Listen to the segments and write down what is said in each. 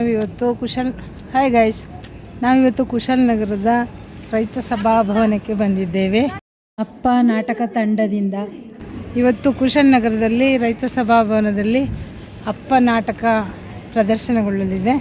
ನಾವಿವತ್ತು Kushal hi guys ನಾವಿವತ್ತು ನಗರದ ರೈತ ಸಭಾಭವನಕ್ಕೆ ಬಂದಿದ್ದೇವೆ. ಅಪ್ಪ ನಾಟಕ ತಂಡದಿಂದ. ಇವತ್ತು ಕುಶಾಲನಗರದಲ್ಲಿ ರೈತ ಸಭಾಭವನದಲ್ಲಿ ಅಪ್ಪ ನಾಟಕ ಪ್ರದರ್ಶನಗೊಳ್ಳಲಿದೆ.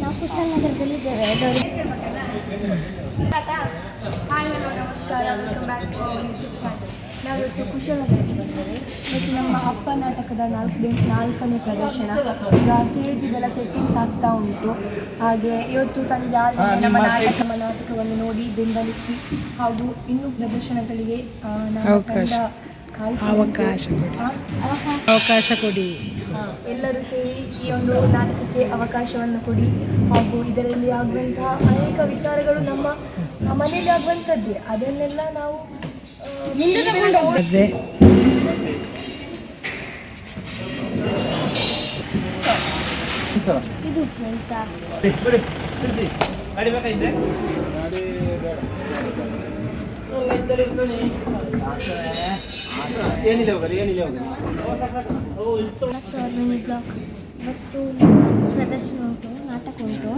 ನಾವು ಕುಶಾಲನಗರದಲ್ಲಿದ್ದೇವೆ ಹಾಯ್ ಹಲೋ ನಮಸ್ಕಾರ. Welcome back to YouTube channel ನಾವಿವತ್ತು ಕುಶಾಲನಗರಕ್ಕೆ ಬಂದಿದ್ದೇವೆ. ಇವತ್ತು ನಮ್ಮ ಅಪ್ಪ ನಾಟಕದ ನಾಲ್ಕು ನಾಲ್ಕನೇ ಪ್ರದರ್ಶನ. ಈಗ ಸ್ಟೇಜ್ ಇದೆಲ್ಲ ಸೆಟ್ಟಿಂಗ್ಸ್ ಆಗ್ತಾ ಉಂಟು. ಹಾಗೆ ಇವತ್ತು ಸಂಜೆ ಆದಮೇಲೆ ನಮ್ಮ ನಾಟಕ ನಮ್ಮ ನಾಟಕವನ್ನು ನೋಡಿ ಬೆಂಬಲಿಸಿ ಹಾಗೂ ಇನ್ನೂ ಪ್ರದರ್ಶನಗಳಿಗೆ ನಾವು ಅವಕಾಶ. ಕೊಡಿ. ಅವಕಾಶ ಕೊಡಿ ಎಲ್ಲರೂ ಸೇರಿ ಈ ಒಂದು ನಾಟಕಕ್ಕೆ ಅವಕಾಶವನ್ನು ಕೊಡಿ. ಹಾಗೂ ಇದರಲ್ಲಿ ಆಗುವಂತಹ ಅನೇಕ ವಿಚಾರಗಳು ನಮ್ಮ ಮನೆಯಲ್ಲಿ ಆಗುವಂಥದ್ದೇ. ಅದನ್ನೆಲ್ಲ ನಾವು ಮುಂದೆ ಇದು ಎಂತ ಏನಿದೆ ಹೋಗಲಿ ಏನಿದೆ ಹೋಗಲಿ ಮತ್ತು ಅರ್ಮಿನಿ ಬ್ಲಾಕ್ ಮತ್ತು ಪ್ರದರ್ಶನ ಉಂಟು ನಾಟಕ ಉಂಟು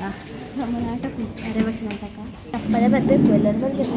ಆ, ನಮ್ಮ ನಾಟಕ ಉಂಟು ಅರೆವಶ ನಾಟಕ ತಪ್ಪದೆ ಬರಬೇಕು ಎಲ್ಲರೂ ಬರಬೇಕು